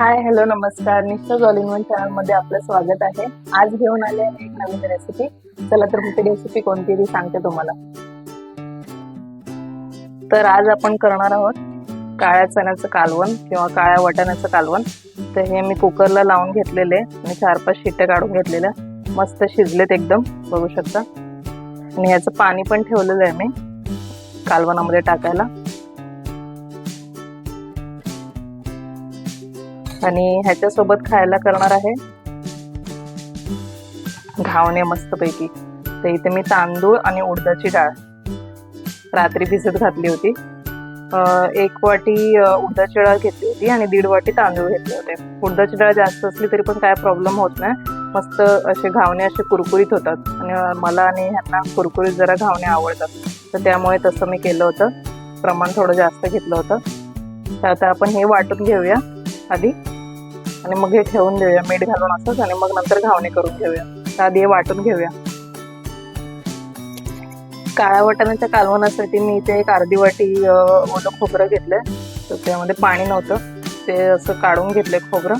Hi hello नमस्कार. निश्चित all in one चॅनलमध्ये आपलं स्वागत आहे. आज घेऊन आले एक नवीन रेसिपी चला तर मी ती रेसिपी कोणती ती सांगते तुम्हाला. तर आज आपण करणार आहोत काळ्या चण्याचं कालवण किंवा काळ्या वाटाण्याचं कालवण. तर हे मी कुकरला लावून घेतलेले. आणि चार पाच शिट्ट्या काढून घेतलेल्या. मस्त शिजलेत एकदम बघू शकता. आणि ह्याचं पाणी पण ठेवलेलं आहे मी कालवणामध्ये टाकायला. आणि ह्याच्यासोबत खायला करणार आहे. घावणे मस्तपैकी. तर इथे मी तांदूळ आणि उडदाची डाळ रात्री भिजत घातली होती. एक वाटी उडदाची डाळ घेतली होती आणि दीड वाटी तांदूळ घेतले होते. उडदाची डाळ जास्त असली तरी पण काय प्रॉब्लेम होत नाही. मस्त असे घावणे असे कुरकुरीत होतात. आणि मला आणि ह्यांना कुरकुरीत जरा घावणे आवडतात. तर त्यामुळे तसं मी केलं होतं. प्रमाण थोडं जास्त घेतलं होतं. तर आता आपण हे वाटून घेऊया आधी. आणि मग हे ठेवून देऊया मीठ घालून असंच आणि मग नंतर घावणे करून घेऊया आधी हे वाटून घेऊया. काळ्या वाटाण्याच्या कालवणासाठी मी इथे एक अर्धी वाटी ओलं खोबरं घेतलंय. तर त्यामध्ये पाणी नव्हतं. ते असं काढून घेतलंय खोबरं.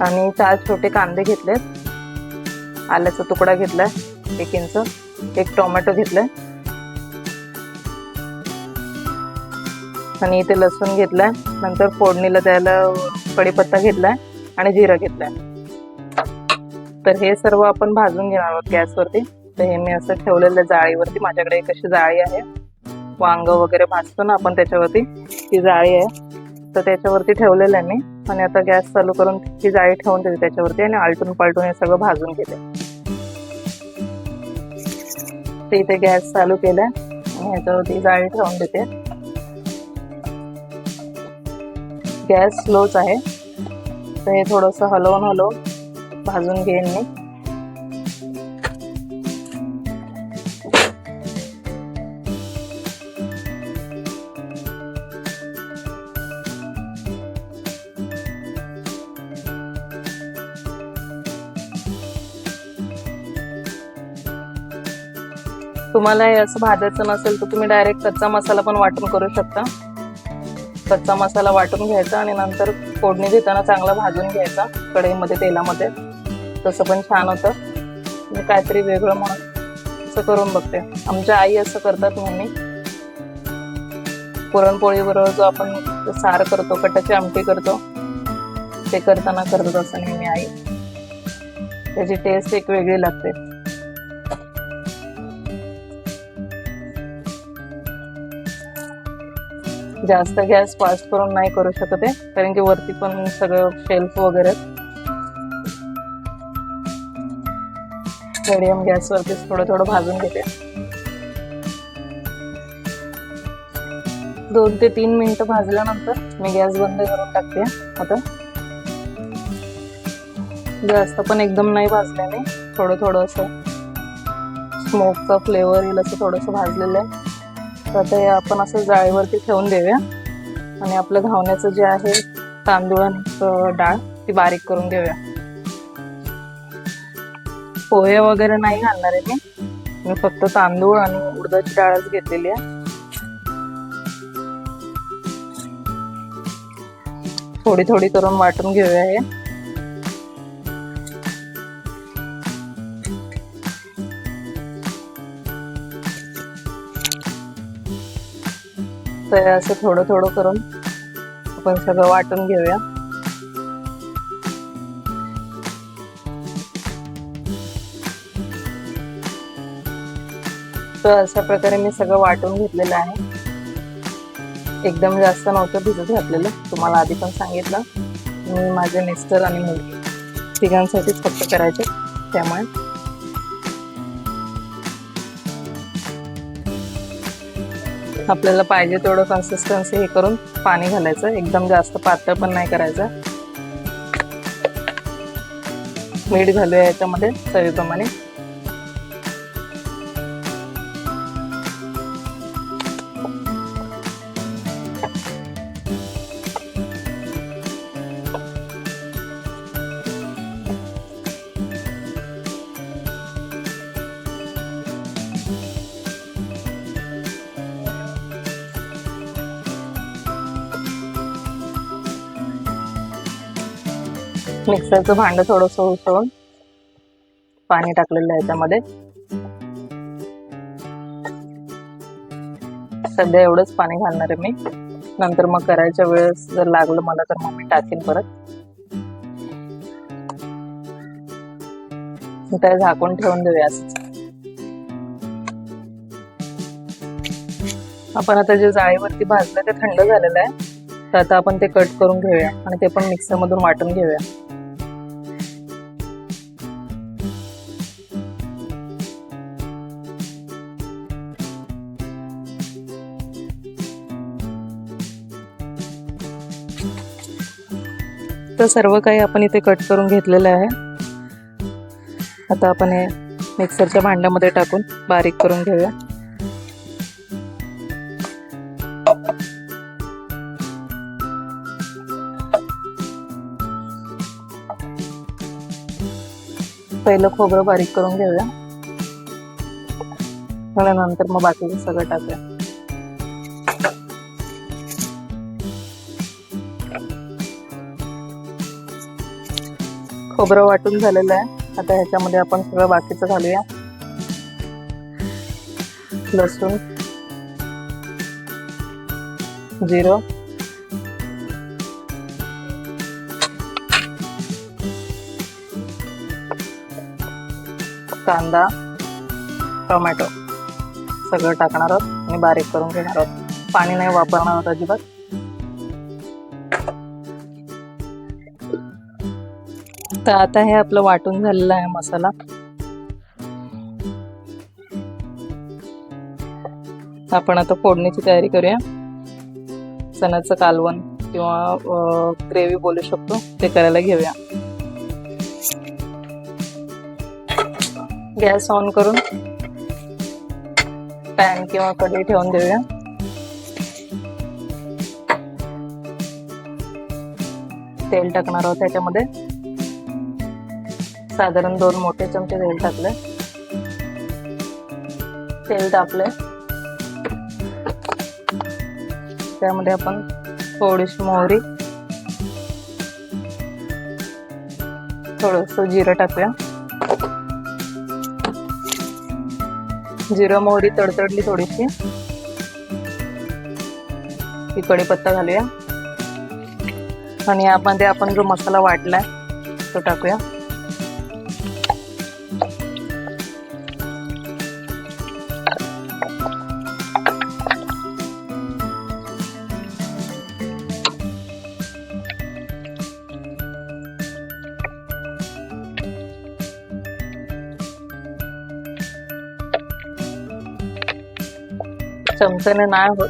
आणि चार छोटे कांदे घेतलेत. आल्याचा तुकडा घेतलाय एक इंच. एक टोमॅटो घेतलाय. आणि इथे लसूण घेतलाय. नंतर फोडणीला द्यायला कढीपत्ता घेतलाय आणि जिरा घेतलाय. तर हे सर्व आपण भाजून घेणार आहोत गॅसवरती. तर हे मी असं ठेवलेलं जाळीवरती. माझ्याकडे एक अशी जाळी आहे. वांग वगैरे भाजतो ना आपण त्याच्यावरती. ती जाळी आहे. तर त्याच्यावरती ठेवलेलं आहे मी. आणि आता गॅस चालू करून ती जाळी ठेवून देते त्याच्यावरती आणि आलटून पालटून हे सगळं भाजून घेते. ते इथे गॅस चालू केलाय. आणि ह्याच्यावरती जाळी ठेवून देते. गॅस स्लोच आहे. तर हे थोडंसं हलवून हलवून भाजून घेईन मी. तुम्हाला हे असं भाजायचं नसेल तर तुम्ही डायरेक्ट कच्चा मसाला पण वाटून करू शकता. कच्चा मसाला वाटून घ्यायचा आणि नंतर फोडणी देताना चांगला भाजून घ्यायचा कढईमध्ये तेलामध्ये. तसं पण छान होतं. मी काहीतरी वेगळं म्हणून असं करून बघते. आमच्या आई असं करतात मम्मी. पुरणपोळीबरोबर जो आपण सार करतो कटाची आमटी करतो ते करताना करतात असं नेहमी आई. त्याची टेस्ट एक वेगळी लागते. जास्त गॅस फास्ट करून नाही करू शकत आहे कारण की वरती पण सगळं शेल्फ वगैरे मिडियम गॅसवरती थोडं थोडं भाजून घेते. दोन ते तीन मिनिटं भाजल्यानंतर मी गॅस बंद करून टाकते आता. जास्त पण एकदम नाही भाजल्याने थोडं थोडं असं स्मोकचा फ्लेवर येईल असं थोडंसं भाजलेलं आहे. तर ते आपण असं जाळीवरती ठेवून देऊया. आणि आपलं घावण्याचं जे आहे तांदूळ आणि डाळ ती बारीक करून घेऊया पोहे वगैरे नाही घालणार आहे मी. मी फक्त तांदूळ आणि उडदाची डाळच घेतलेली आहे. थोडी थोडी करून वाटून घेऊया हे. तर असं थोडं थोडं करून आपण सगळं वाटून घेऊया. तर अशा प्रकारे मी सगळं वाटून घेतलेलं आहे. एकदम जास्त नव्हतं भिजत घातलेलं तुम्हाला आधी पण सांगितलं. मी माझे मिस्टर आणि मुलगी तिघांसाठीच फक्त करायचे त्यामुळे आपल्याला पाहिजे तेवढं कन्सिस्टन्सी हे करून पाणी घालायचं. एकदम जास्त पातळ पण नाही करायचं. मीठ घालूया याच्यामध्ये चवीप्रमाणे. मिक्सरचं भांड थोडस उसळून पाणी टाकलेलं आहे त्यामध्ये. सध्या एवढंच पाणी घालणार आहे मी. नंतर मग करायच्या वेळेस जर लागलं मला तर मग मी टाकेन परत. त्या झाकून ठेवून देऊया आपण आता जे जाळीवरती भाजलं ते थंड झालेलं आहे. तर आता आपण ते कट करून घेऊया आणि ते पण मिक्सर मधून वाटून घेऊया. तर सर्व काही आपण इथे कट करून घेतलेलं आहे. आता आपण हे मिक्सरच्या भांड्यामध्ये टाकून बारीक करून घेऊया. पहिलं खोबरं बारीक करून घेऊया. नंतर मग बाकीचं सगळं टाकूया. खोबरं वाटून झालेलं आहे. आता ह्याच्यामध्ये आपण सगळं बाकीचं घालूया. लसूण जिरं. कांदा टोमॅटो. सगळं टाकणार आहोत आणि बारीक करून घेणार आहोत. पाणी नाही वापरणार आहोत अजिबात. तर आता हे आपलं वाटून झालेलं आहे मसाला. आपण आता फोडणीची तयारी करूया. चण्याचं कालवण किंवा ग्रेव्ही बोलू शकतो ते करायला घेऊया. गॅस ऑन करून पॅन किंवा कढई ठेवून देऊया. तेल टाकणार आहोत त्याच्यामध्ये. साधारण दोन मोठे चमचे तेल टाकले तेल तापले त्यामध्ये आपण थोडीशी मोहरी थोडस जिरं टाकूया. जिरं मोहरी तडतडली थोडीशी. ही कढीपत्ता घालूया. आणि यामध्ये आपण जो मसाला वाटलाय तो टाकूया. चमच्याने नाही होत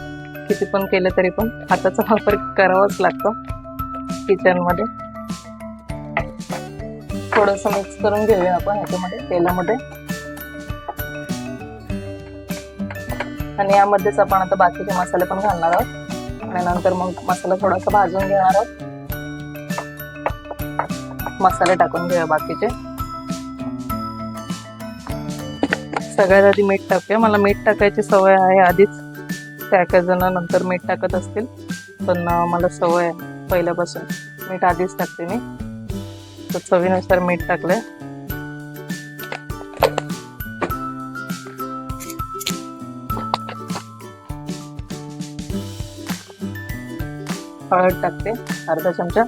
किती पण केलं तरी पण हाताचा वापर करावाच लागतो किचनमध्ये. थोडंसं थोडस मिक्स करून घेऊया आपण ह्याच्यामध्ये तेलामध्ये. आणि यामध्येच आपण आता बाकीचे मसाले पण घालणार आहोत. आणि नंतर मग मसाला थोडासा भाजून घेणार आहोत. मसाले टाकून घेऊया बाकीचे. सगळ्यात आधी मीठ टाकूया. मला मीठ टाकायची सवय आहे. आधीच काय काय जण नंतर मीठ टाकत असतील. पण मला सवय आहे. पहिल्यापासून मीठ आधीच टाकते मी. तर चवीनुसार मीठ टाकलंय. हळद टाकते. अर्धा चमचा.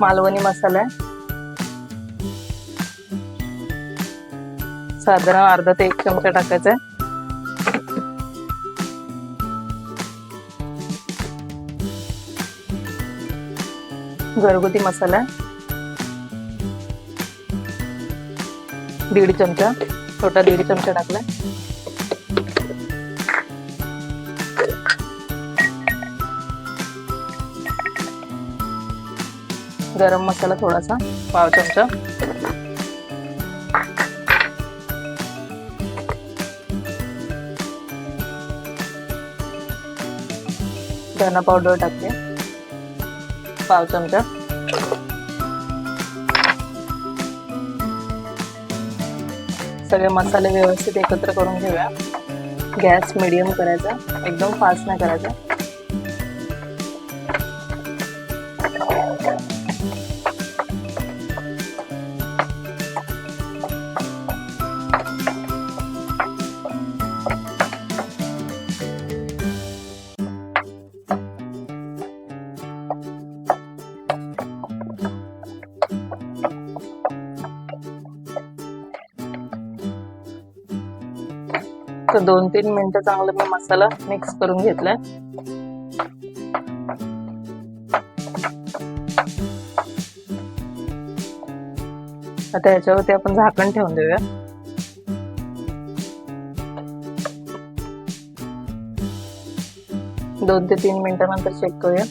मालवणी मसाला आहे. साधारण अर्धा ते एक चमचा टाकायचा आहे घरगुती मसाला. दीड चमचा छोटा दीड चमचा टाकलाय गरम मसाला थोडासा पाव चमचा. धना पावडर टाकते. पाव चमचा. सगळे मसाले व्यवस्थित एकत्र करून घेऊया. गॅस मिडियम करायचा. एकदम फास्ट नाही करायचा. दोन तीन मिनिटं चांगलं मी मसाला मिक्स करून घेतलाय. आता याच्यावरती आपण झाकण ठेवून देऊया. दोन ते तीन मिनिटानंतर चेक करूया.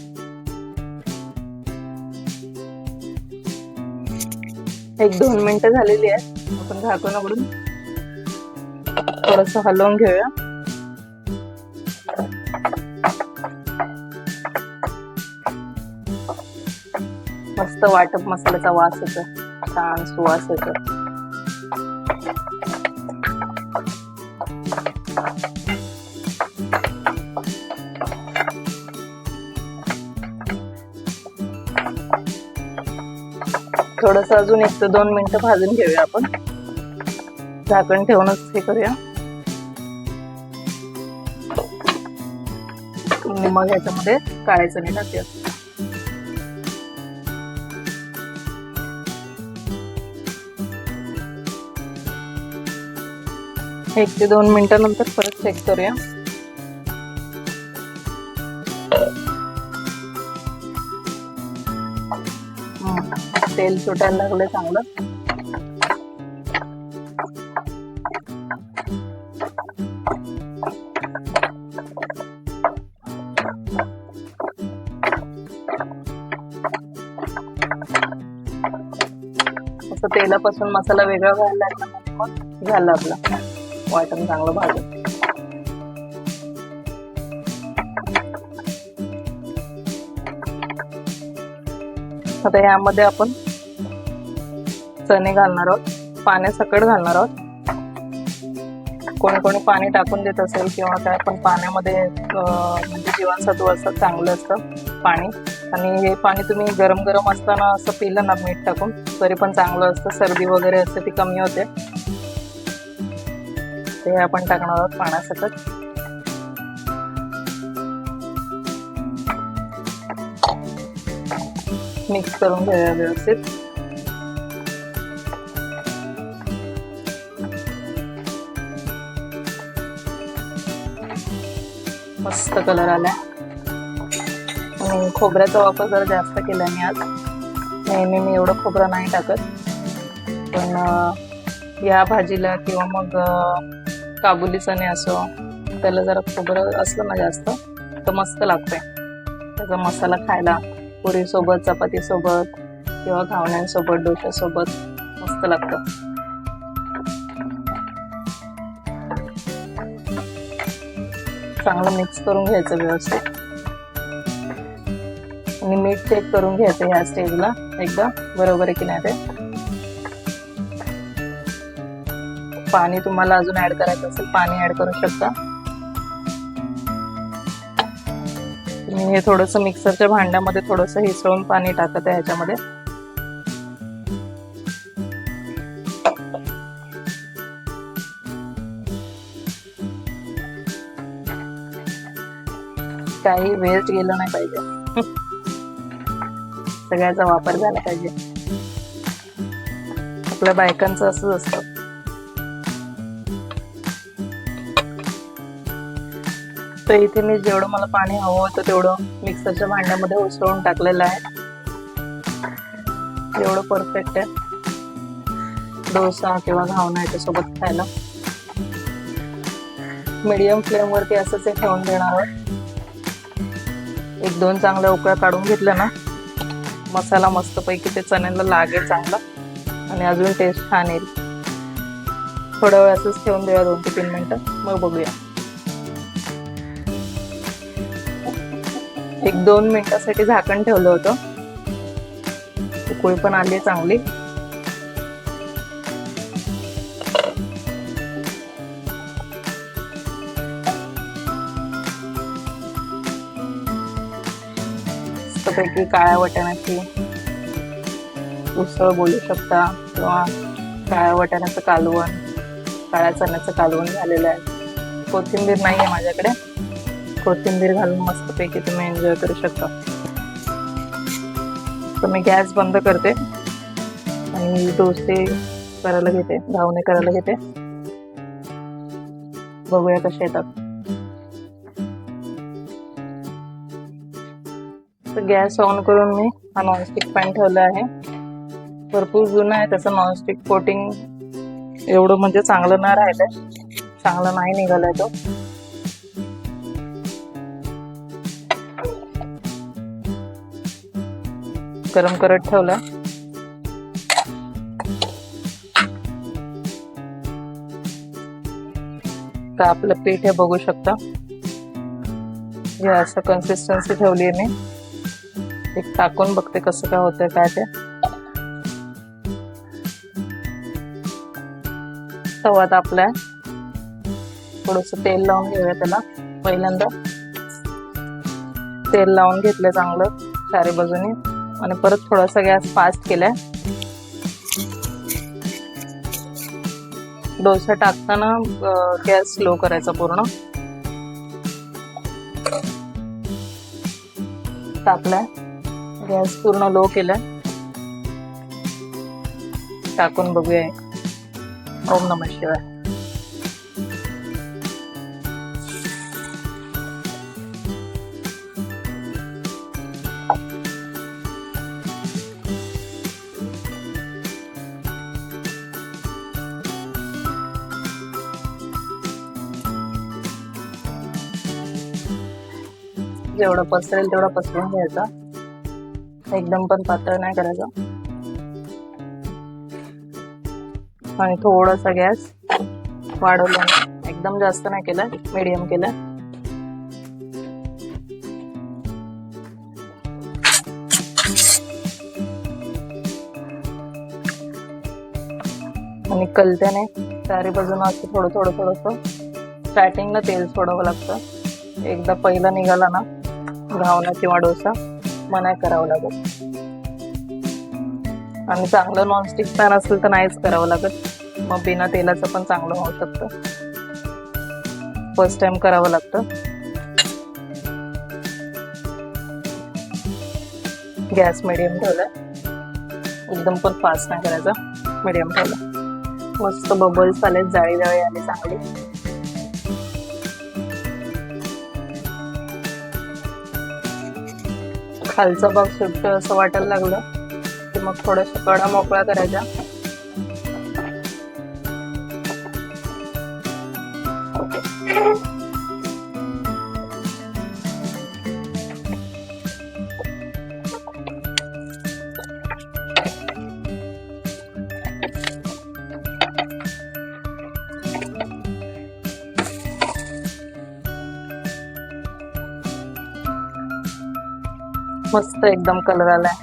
एक दोन मिनिटं झालेली आहेत. आपण झाकण उघडून थोडस हलवून घेऊया. मस्त वाटप मसाल्याचा वास येतो छान सुवास येतो थोडस अजून एक ते दोन मिनिटं भाजून घेऊया आपण. झाकण ठेवूनच हे करूया. आणि मग याच्यामध्ये काळे चणे टाकूया एक ते दोन मिनिटानंतर परत चेक करूया. तेल सुटायला लागलं चांगलं. असं तेलापासून मसाला वेगळा व्हायला लागला मग झालं आपला. वाटण चांगलं भाजून. आता यामध्ये आपण चणे घालणार आहोत. पाण्यासकट घालणार आहोत. कोणी कोणी पाणी टाकून देत असेल किंवा काय पण पाण्यामध्ये म्हणजे जीवनसत्व असतं चांगलं असतं पाणी. आणि हे पाणी तुम्ही गरम गरम असताना असं पिलं ना मीठ टाकून तरी पण चांगलं असतं. सर्दी वगैरे असते ती कमी होते. ते आपण टाकणार आहोत पाण्यासकट. मिक्स करून घ्यायला व्यवस्थित. मस्त कलर आला आणि खोबऱ्याचा वापर जरा जास्त केला आज. नेहमी मी एवढं खोबरं नाही टाकत. पण या भाजीला किंवा मग काबुली चणे असो त्याला जरा खोबरं असलं ना जास्त तर मस्त लागतंय. त्याचा मसाला खायला पुरीसोबत चपातीसोबत किंवा घावण्यांसोबत डोश्यासोबत मस्त लागतं. चांगलं मिक्स करून घ्यायचं व्यवस्थित. आणि मीठ चेक करून घ्यायचं ह्या स्टेजला एकदा. बरोबर आहे की नाही ते? पाणी तुम्हाला अजून ऍड करायचं असेल पाणी ऍड करू शकता. मी हे थोडस मिक्सरच्या भांड्यामध्ये थोडस हिसळून पाणी टाकत आहे ह्याच्यामध्ये काही वेस्ट गेलं नाही पाहिजे. सगळ्याचा वापर झाला पाहिजे. आपल्या बायकांचं असंच असतं. तर इथे मी जेवढं मला पाणी हवं होतं तेवढं मिक्सरच्या भांड्यामध्ये उसळून टाकलेलं आहे. एवढं परफेक्ट आहे. डोसा किंवा घावना याच्यासोबत खायला. मीडियम फ्लेमवरती असंच हे ठेवून देणार आहोत. एक दोन चांगल्या उकळ्या काढून घेतल्या ना. मसाला मस्तपैकी ते चण्याला लागेल चांगला. आणि अजून टेस्ट छान येईल. थोड्या वेळ असंच ठेवून देऊया दोन ते तीन मिनटं. मग बघूया. एक दोन मिनिटासाठी झाकण ठेवलं होतं. उकळी पण आली चांगली. मस्तपैकी काळ्या वाटाण्याची उसळ बोलू शकता किंवा काळ्या वाटाण्याचं कालवण काळ्या चण्याचं कालवण झालेलं आहे. कोथिंबीर नाही आहे माझ्याकडे. कोथिंबीर घालून मस्तपैकी तुम्ही एन्जॉय करू शकता. तर मी गॅस बंद करते आणि डोसे करायला घेते धावणे करायला घेते. बघूया कसे येतात. तर गॅस ऑन करून मी हा नॉनस्टिक पॅन ठेवला आहे. भरपूर जुना आहे त्याचं नॉनस्टिक कोटिंग एवढं म्हणजे चांगलं नाही राहिलं चांगला नाही निघालाय तो. गरम करत ठेवला. तर आपलं पीठ हे बघू शकता. हे असं कन्सिस्टन्सी ठेवली आहे मी. एक टाकून बघते कसं काय होतंय काय ते. तवा तापलाय थोडस तेल लावून घेऊया त्याला पहिल्यांदा. तेल लावून घेतलं चांगलं चारी बाजूनी. आणि परत थोडासा गॅस फास्ट केलाय डोसा टाकताना गॅस स्लो करायचा पूर्ण. टाकलाय. गॅस पूर्ण लो केला टाकून बघूया ओम नम शिवाय. जेवढं पसरेल तेवढा पसरून घ्यायचा. एकदम पण पातळ नाही करायचं. आणि थोडासा गॅस वाढवला. एकदम जास्त नाही केलं मीडियम केलं. आणि कलत्याने चारी बाजून असं थोडं थोडं थोडंसं स्टार्टिंगला तेल सोडावं लागतं. एकदा पहिला निघाला ना घावना किंवा डोसा मनाय करावं लागत आणि चांगलं नॉनस्टिक पॅन असेल तर नाहीच करावं लागत. मग बिना तेलाचं पण चांगलं होऊ शकतं. फर्स्ट टाइम करावं लागतं. गॅस मिडियम ठेवला. एकदम पण फास्ट नाही करायचा. मिडियम ठेवला. मस्त बबल्स आले जाळी जाळी आली चांगली. खालचा भाग सुट्ट असं वाटायला लागलं. की मग थोडंसं कडा मोकळा करायचा. मस्त एकदम कलर आलाय.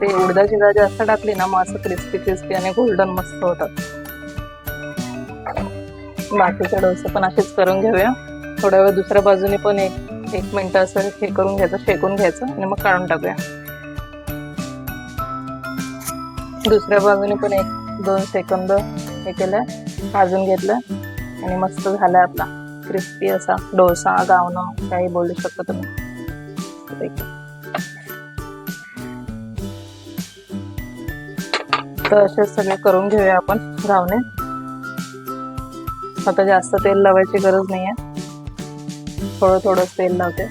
ते उडदाची डाळ जास्त टाकली ना मग असं क्रिस्पी क्रिस्पी आणि गोल्डन मस्त होतात. बाकीचे डोसे पण असेच करून घेऊया. थोड्या वेळ दुसऱ्या बाजूने पण एक एक मिनटं असं हे करून घ्यायचं शेकून घ्यायचं आणि मग काढून टाकूया. दुसऱ्या बाजूने पण एक दोन सेकंद हे केलं भाजून घेतलं आणि मस्त झालाय आपला. क्रिस्पी असा डोसा गावणं काही बोलू शकता तुम्ही. तर असे सगळे करून घेऊया आपण घावणे आता जास्त तेल लावायची गरज नाहीये. थोडं थोडं तेल लावते.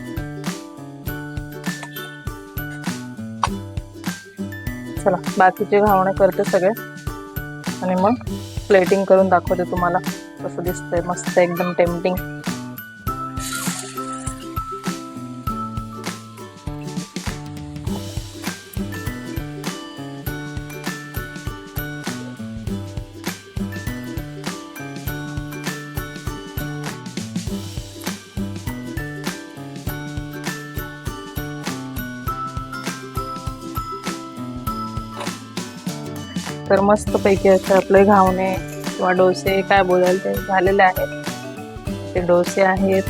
चला बाकीचे घावणे करते सगळे. आणि मग प्लेटिंग करून दाखवते तुम्हाला. कसं दिसतंय मस्त एकदम टेम्पटिंग तर मस्तपैकी असं असे आपले घावणे किंवा डोसे काय बोलाल ते झालेले आहेत. ते डोसे आहेत.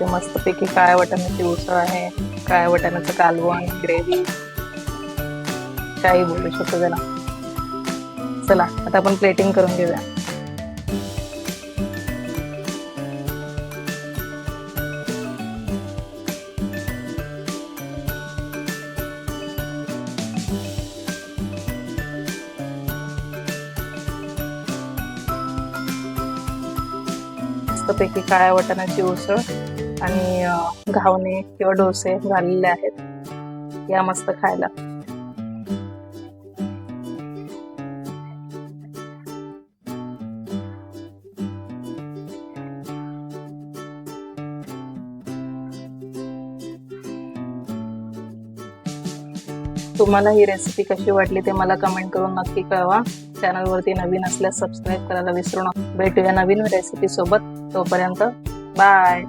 ते मस्तपैकी काळ्या वाटाण्याची उसळ आहे. काळ्या वाटाण्याचं कालवण ग्रेव्ही. काही बोलू शकतो त्याला. चला आता आपण प्लेटिंग करून घेऊया. मस्तपैकी काळ्या वाटाण्याची उसळ आणि घावणे किंवा डोसे झालेले आहेत. या मस्त खायला. तुम्हाला ही रेसिपी कशी वाटली ते मला कमेंट करून नक्की कळवा. चॅनलवरती नवीन असल्यास सबस्क्राईब करायला विसरू नका. भेटूया नवीन रेसिपी सोबत. तोपर्यंत बाय.